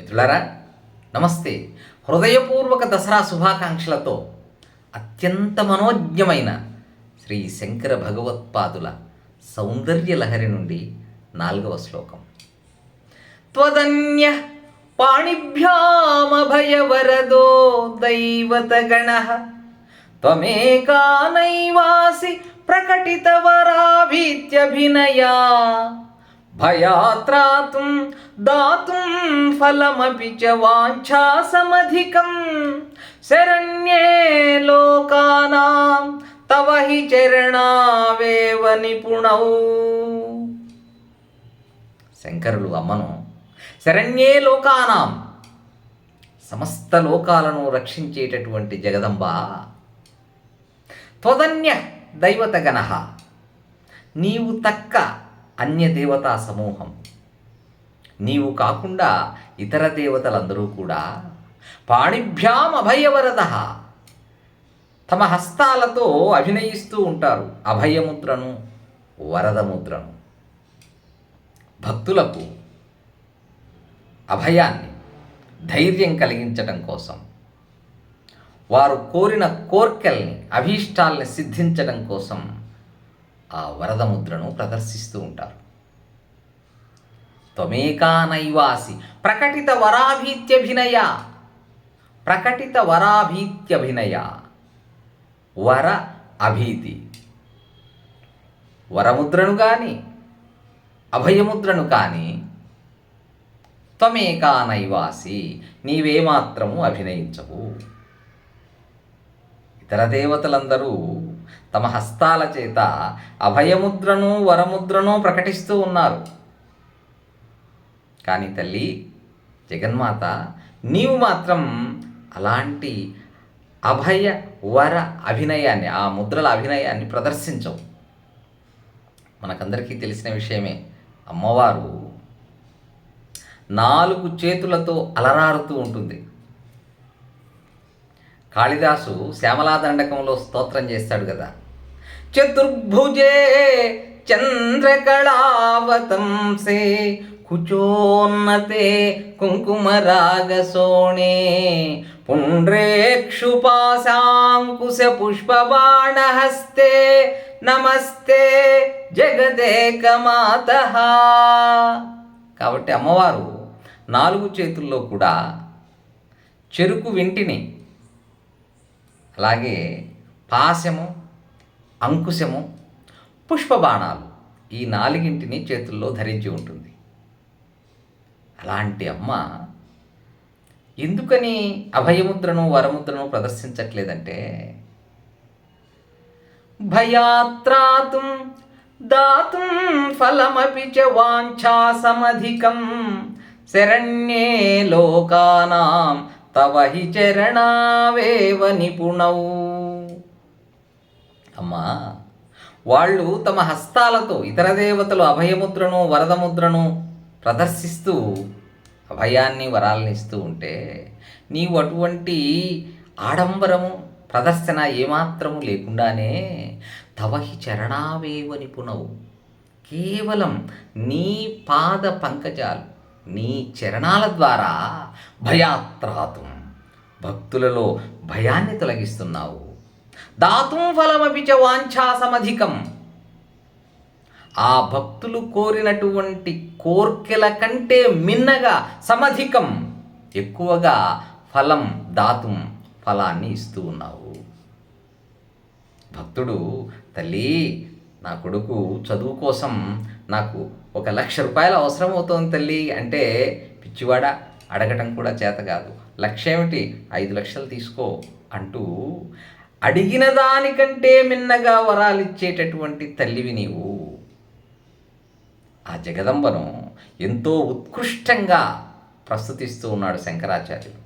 మిత్రులారా నమస్తే. హృదయపూర్వక దసరా శుభాకాంక్షలతో అత్యంత మనోజ్ఞమైన శ్రీ శంకర భగవత్పాదుల సౌందర్య లహరి నుండి నాలుగవ శ్లోకం. త్వదన్య పాణిభ్యామభయవరదో దైవతగణ త్వమేకానైవాసి ప్రకటితవరాభీత్యభినయా భయాత్రాతుం దాతుం ఫలమపి చ వాంఛాసమధికం. శరణ్యే లోకానాం తవ హి చరణావేవ నిపుణౌ. శంకరులు అమ్మను శరణ్యే లోకానాం సమస్త లోకాలను రక్షించేటటువంటి జగదంబ. త్వదన్య దైవతగణ నీవు తక్క అన్య దేవతా సమూహం. నీవు కాకుండా ఇతర దేవతలందరూ కూడా పాణిభ్యాం అభయవరద తమ హస్తాలతో అభినయిస్తూ ఉంటారు అభయముద్రను వరదముద్రను. భక్తులకు అభయాన్ని ధైర్యం కలిగించటం కోసం. వారు కోరిన కోర్కెల్ని అభీష్టాల్ని సిద్ధించడం కోసం. ఆ వరద ముద్రను ప్రదర్శిస్తూ ఉంటారు. త్వమేకానైవాసి ప్రకటిత వరాభీత్యభినయ ప్రకటిత వరాభీత్యభినయ వర అభీతి. వరముద్రను కానీ అభయముద్రను కానీ త్వమేకా నైవాసి నీవేమాత్రము అభినయించవు. ఇతర దేవతలందరూ తమ హస్తాల చేత అభయముద్రను వరముద్రను ప్రకటిస్తూ ఉన్నారు. కానీ తల్లి జగన్మాత నీవు మాత్రం అలాంటి అభయ వర అభినయాన్ని ఆ ముద్రల అభినయాన్ని ప్రదర్శించవు. మనకందరికీ తెలిసిన విషయమే అమ్మవారు నాలుగు చేతులతో అలరారుతూ ఉంటుంది. కాళిదాసు శ్యామలాదండకంలో స్తోత్రం చేస్తాడు కదా. చతుర్భుజే చంద్రకళావతంసే కుచోన్నతే కుంకుమరాగసోణే. పుండ్రేక్షుపాశాంకుశ పుష్పబాణహస్తే నమస్తే జగదేకమాత కాబట్టి అమ్మవారు నాలుగు చేతుల్లో కూడా చెరుకు వింటిని అలాగే పాశము అంకుశము పుష్పబాణాలు ఈ నాలుగింటిని చేతుల్లో ధరించి ఉంటుంది. అలాంటి అమ్మ ఎందుకని అభయముద్రను వరముద్రను ప్రదర్శించట్లేదంటే భయాత్రాతుం దాతుం ఫలమపి చ వాంఛాసమధికం శరణ్యే లోకానాం తవ హి చరణావేవ నిపుణవు అమ్మా వాళ్ళు తమ హస్తాలతో ఇతర దేవతలు అభయముద్రను వరదముద్రను ప్రదర్శిస్తూ అభయాన్ని వరాలని ఇస్తూ ఉంటే నీవు అటువంటి ఆడంబరము ప్రదర్శన ఏమాత్రము లేకుండానే తవహి చరణావేవ నిపుణవు కేవలం నీ పాద పంకజాలు నీ చరణాల ద్వారా భయాత్రాతం. భక్తులలో భయాన్ని తొలగిస్తున్నావు. దాతుం ఫలమపి చ వాంఛాసమధికం. ఆ భక్తులు కోరినటువంటి కోర్కెల కంటే మిన్నగా సమధికం. ఎక్కువగా ఫలం దాతుం ఫలాన్ని ఇస్తూ ఉన్నావు. భక్తుడు తల్లి నా కొడుకు చదువు కోసం నాకు ఒక లక్ష రూపాయలు అవసరం అవుతోంది తల్లి అంటే పిచ్చివాడ అడగటం కూడా చేత కాదు. లక్ష ఏమిటి? ఐదు లక్షలు తీసుకో అంటూ అడిగిన దానికంటే మిన్నగా వరాలు ఇచ్చేటటువంటి తల్లివి నీవు. ఆ జగదంబను ఎంతో ఉత్కృష్టంగా ప్రస్తుతిస్తూ ఉన్నాడు శంకరాచార్యులు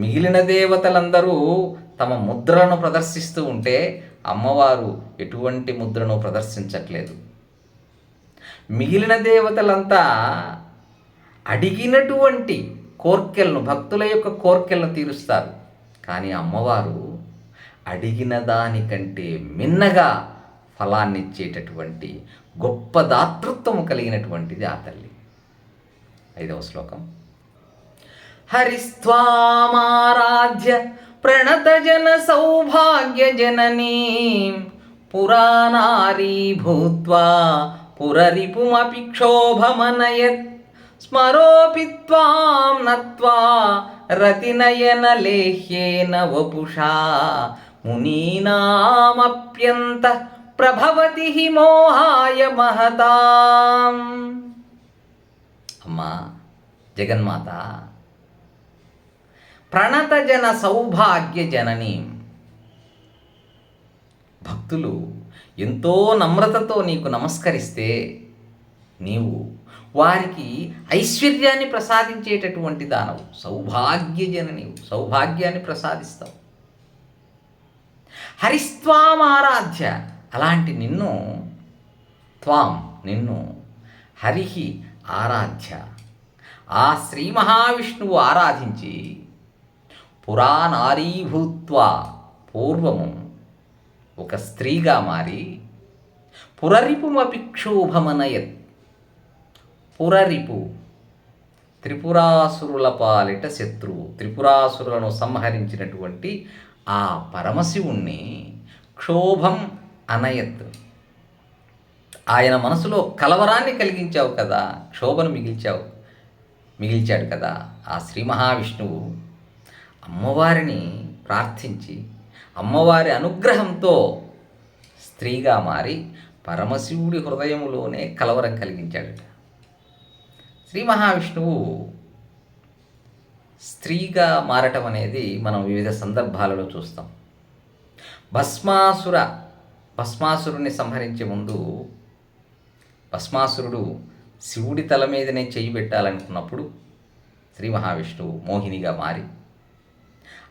మిగిలిన దేవతలందరూ తమ ముద్రలను ప్రదర్శిస్తూ ఉంటే అమ్మవారు ఎటువంటి ముద్రను ప్రదర్శించట్లేదు. మిగిలిన దేవతలంతా అడిగినటువంటి కోర్కెలను భక్తుల యొక్క కోర్కెలను తీరుస్తారు. కానీ అమ్మవారు అడిగిన దానికంటే మిన్నగా ఫలాన్ని ఇచ్చేటటువంటి గొప్ప దాతృత్వము కలిగినటువంటిది ఆ తల్లి. ఐదవ శ్లోకం. హరిస్వామారాధ్య ప్రణతజన సౌభాగ్య జననీ పురాణారీ భూత్వా పురరిపుమపి క్షోభమనయత్. స్మరోపి త్వాం నత్వా రతినయన లేహ్యేన వపుషా. మునీనామప్యంత ప్రభవతి హి మోహాయ మహతాం. అమ్మా జగన్మాత. ప్రణతజన సౌభాగ్య జననీ భక్తులు ఎంతో నమ్రతతో నీకు నమస్కరిస్తే నీవు వారికి ఐశ్వర్యాన్ని ప్రసాదించేటటువంటి దానవు సౌభాగ్యజనని సౌభాగ్యాన్ని ప్రసాదిస్తావు. హరిస్త్వాం ఆరాధ్య అలాంటి నిన్ను త్వాం నిన్ను హరిహి ఆరాధ్య. ఆ శ్రీ మహావిష్ణువు ఆరాధించి పురాణారీభూత్వ పూర్వము ఒక స్త్రీగా మారి పురరిపుమపిక్షోభమనయత్ పురరిపు. త్రిపురాసురుల పాలిట శత్రువు. త్రిపురాసురులను సంహరించినటువంటి ఆ పరమశివుణ్ణి క్షోభం అనయత్. ఆయన మనసులో కలవరాన్ని కలిగించావు కదా క్షోభను మిగిల్చావు మిగిల్చాడు కదా ఆ శ్రీ మహావిష్ణువు. అమ్మవారిని ప్రార్థించి అమ్మవారి అనుగ్రహంతో స్త్రీగా మారి పరమశివుడి హృదయంలోనే కలవరం కలిగించాడట శ్రీ మహావిష్ణువు స్త్రీగా మారటం అనేది మనం వివిధ సందర్భాలలో చూస్తాం. భస్మాసుర భస్మాసురుణ్ణి సంహరించే ముందు భస్మాసురుడు శివుడి తల మీదనే చేయి పెట్టాలనుకున్నప్పుడు శ్రీ మహావిష్ణువు మోహినిగా మారి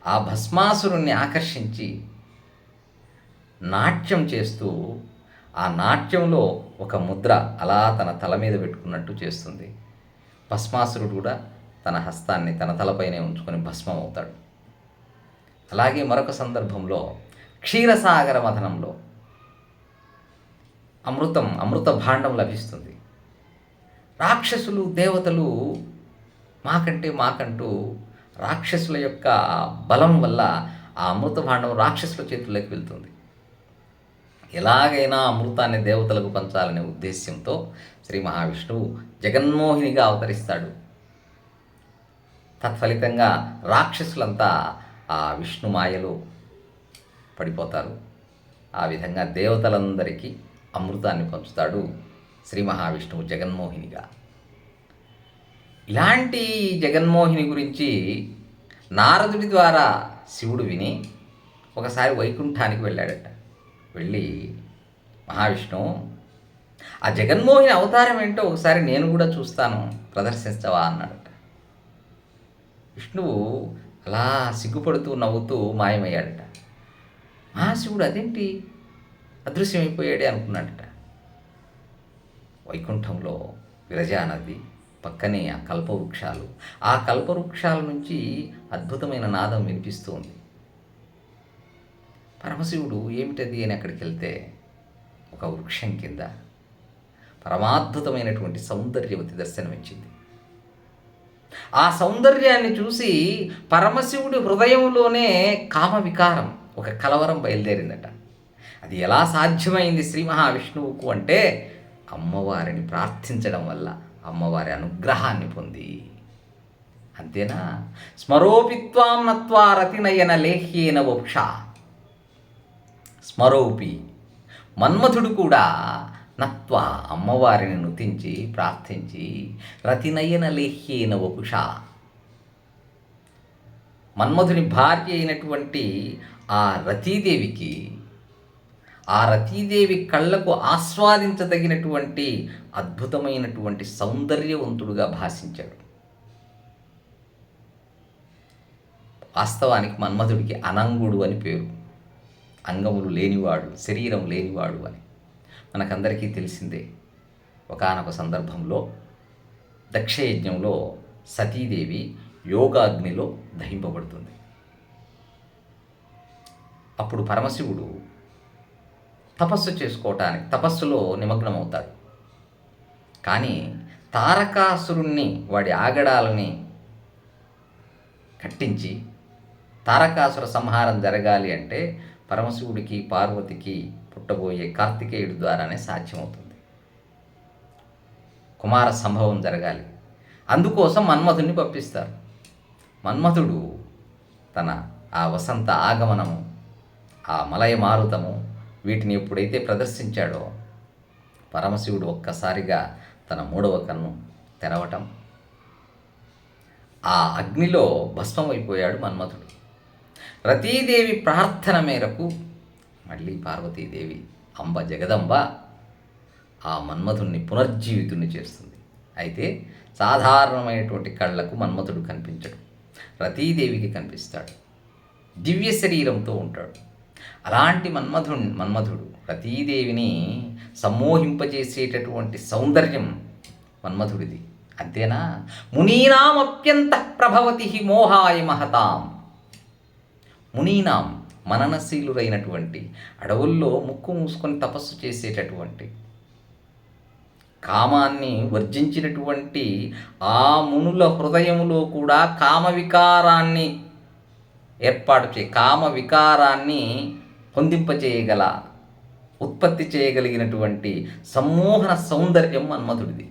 ఆ భస్మాసురుణ్ణి ఆకర్షించి నాట్యం చేస్తూ ఆ నాట్యంలో ఒక ముద్ర అలా తన తల మీద పెట్టుకున్నట్టు చేస్తుంది. భస్మాసురుడు కూడా తన హస్తాన్ని తన తలపైనే ఉంచుకొని భస్మం అవుతాడు అలాగే మరొక సందర్భంలో క్షీరసాగర మథనంలో అమృతం అమృత భాండం లభిస్తుంది. రాక్షసులు దేవతలు మాకంటే మాకంటూ రాక్షసుల యొక్క బలం వల్ల ఆ అమృత భాండం రాక్షసుల చేతుల్లోకి వెళ్తుంది. ఎలాగైనా అమృతాన్ని దేవతలకు పంచాలనే ఉద్దేశ్యంతో శ్రీ మహావిష్ణువు జగన్మోహినిగా అవతరిస్తాడు. తత్ఫలితంగా రాక్షసులంతా ఆ విష్ణు మాయలో పడిపోతారు. ఆ విధంగా దేవతలందరికీ అమృతాన్ని పంచుతాడు శ్రీ మహావిష్ణువు జగన్మోహినిగా. ఇలాంటి జగన్మోహిని గురించి నారదుడి ద్వారా శివుడు విని ఒకసారి వైకుంఠానికి వెళ్ళాడట. వెళ్ళి మహావిష్ణువు ఆ జగన్మోహిని అవతారం ఏంటో ఒకసారి నేను కూడా చూస్తాను ప్రదర్శించవా అన్నాడట. విష్ణువు అలా సిగ్గుపడుతూ నవ్వుతూ మాయమయ్యాడట. మహాశివుడు అదేంటి? అదృశ్యమైపోయాడే అనుకున్నాడట. వైకుంఠంలో విరజానది పక్కనే ఆ కల్పవృక్షాలు. ఆ కల్పవృక్షాల నుంచి అద్భుతమైన నాదం వినిపిస్తుంది. పరమశివుడు ఏమిటది అని అక్కడికి వెళ్తే ఒక వృక్షం కింద పరమాద్భుతమైనటువంటి సౌందర్యవతి దర్శనమిచ్చింది. ఆ సౌందర్యాన్ని చూసి పరమశివుడి హృదయంలోనే కామ వికారం ఒక కలవరం బయలుదేరిందట. అది ఎలా సాధ్యమైంది శ్రీ మహావిష్ణువుకు అంటే అమ్మవారిని ప్రార్థించడం వల్ల. అమ్మవారి అనుగ్రహాన్ని పొంది. అంతేనా? స్మరోపిత్వాం నత్వా రతినయన లేహ్యేన వక్ష. స్మరోపి మన్మథుడు కూడా నత్వ అమ్మవారిని నుతించి ప్రార్థించి రతినయన లేహ్యేన వపుష మన్మధుని భార్య అయినటువంటి ఆ రతీదేవికి ఆ రతీదేవి కళ్ళకు ఆస్వాదించదగినటువంటి అద్భుతమైనటువంటి సౌందర్యవంతుడుగా భాషించాడు. వాస్తవానికి మన్మధుడికి అనంగుడు అని పేరు. అంగములు లేనివాడు శరీరం లేనివాడు అని. మనకందరికీ తెలిసిందే ఒకనొక సందర్భంలో దక్షయజ్ఞంలో సతీదేవి యోగాగ్నిలో దహింపబడుతుంది. అప్పుడు పరమశివుడు తపస్సు చేసుకోవటానికి తపస్సులో నిమగ్నమవుతాడు. కానీ తారకాసురుణ్ణి వాడి ఆగడాలని కట్టించి తారకాసుర సంహారం జరగాలి అంటే పరమశివుడికి పార్వతికి పుట్టబోయే కార్తికేయుడి ద్వారానే సాధ్యమవుతుంది. కుమార సంభవం జరగాలి. అందుకోసం మన్మధుడిని పంపిస్తారు. మన్మధుడు తన ఆ వసంత ఆగమనము ఆ మలయ మారుతము వీటిని ఎప్పుడైతే ప్రదర్శించాడో పరమశివుడు ఒక్కసారిగా తన మూడవ కన్ను తెరవటం. ఆ అగ్నిలో భస్మమైపోయాడు మన్మథుడు రతీదేవి ప్రార్థన మేరకు మళ్ళీ పార్వతీదేవి అంబ జగదంబ ఆ మన్మథుణ్ణి పునర్జీవితుణ్ణి చేస్తుంది అయితే సాధారణమైనటువంటి కళ్ళకు మన్మథుడు కనిపించడు. రతీదేవికి కనిపిస్తాడు. దివ్య శరీరంతో ఉంటాడు. అలాంటి మన్మధు మన్మధుడు రతీదేవిని సమ్మోహింపజేసేటటువంటి సౌందర్యం మన్మధుడిది. అంతేనా? మునీనామప్యంత ప్రభవతి మోహాయ మహతాం. మునీనాం మననశీలురైనటువంటి అడవుల్లో ముక్కు మూసుకొని తపస్సు చేసేటటువంటి కామాన్ని వర్జించినటువంటి ఆ మునుల హృదయములో కూడా కామ వికారాన్ని ఏర్పాటు చేయ కామ వికారాన్ని పొందింపచేయగల ఉత్పత్తి చేయగలిగినటువంటి సమ్మోహన సౌందర్యం మన్మధుడిది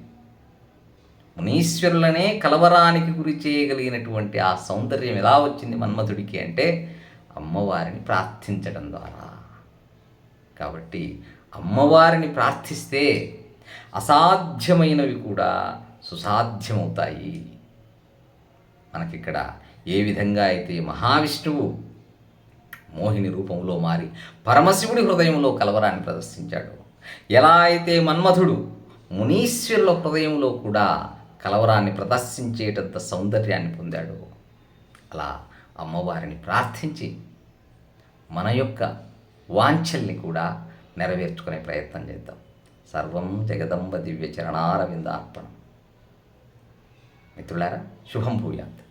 మునీశ్వరులనే కలవరానికి గురి చేయగలిగినటువంటి ఆ సౌందర్యం ఎలా వచ్చింది మన్మధుడికి అంటే అమ్మవారిని ప్రార్థించడం ద్వారా. కాబట్టి అమ్మవారిని ప్రార్థిస్తే అసాధ్యమైనవి కూడా సుసాధ్యమవుతాయి. మనకిక్కడ ఏ విధంగా అయితే మహావిష్ణువు మోహిని రూపంలో మారి పరమశివుడి హృదయంలో కలవరాన్ని ప్రదర్శించాడు. ఎలా అయితే మన్మధుడు మునీశ్వరుల హృదయంలో కూడా కలవరాన్ని ప్రదర్శించేటంత సౌందర్యాన్ని పొందాడు అలా అమ్మవారిని ప్రార్థించి మన యొక్క వాంఛల్ని కూడా నెరవేర్చుకునే ప్రయత్నం చేద్దాం. సర్వం జగదంబ దివ్య చరణారవిందార్పణం. మిత్రులారా శుభం భూయాత్.